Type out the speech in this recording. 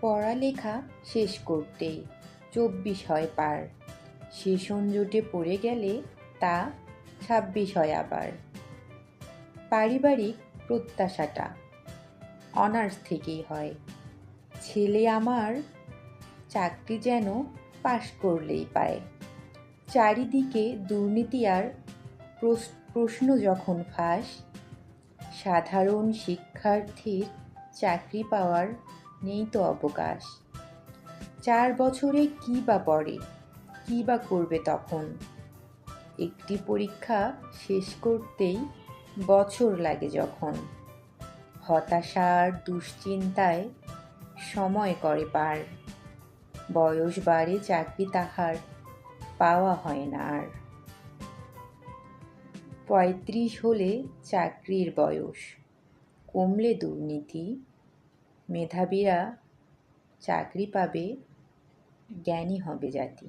পড়ালেখা শেষ করতেই চব্বিশ হয় পার। সেশন জোটে পড়ে গেলে তা ছাব্বিশ হয় আবার। পারিবারিক প্রত্যাশাটা অনার্স থেকেই হয়। ছেলে আমার চাকরি যেন পাশ করলেই পায়। চারিদিকে দুর্নীতি আর প্রশ্ন যখন ফাঁস, সাধারণ শিক্ষার্থীর চাকরি পাওয়ার নেই তো অবকাশ। চার বছরে কী বা পড়ে, কী বা করবে তখন? একটি পরীক্ষা শেষ করতেই বছর লাগে যখন। হতাশার দুশ্চিন্তায় সময় করে পার। বয়স বাড়ে চাকরি তাহার, পাওয়া হয় না আর। পঁয়ত্রিশ হলে চাকরির বয়স, কমলে দুর্নীতি মেধাবীরা চাকরি পাবে জ্ঞানী হবে জাতি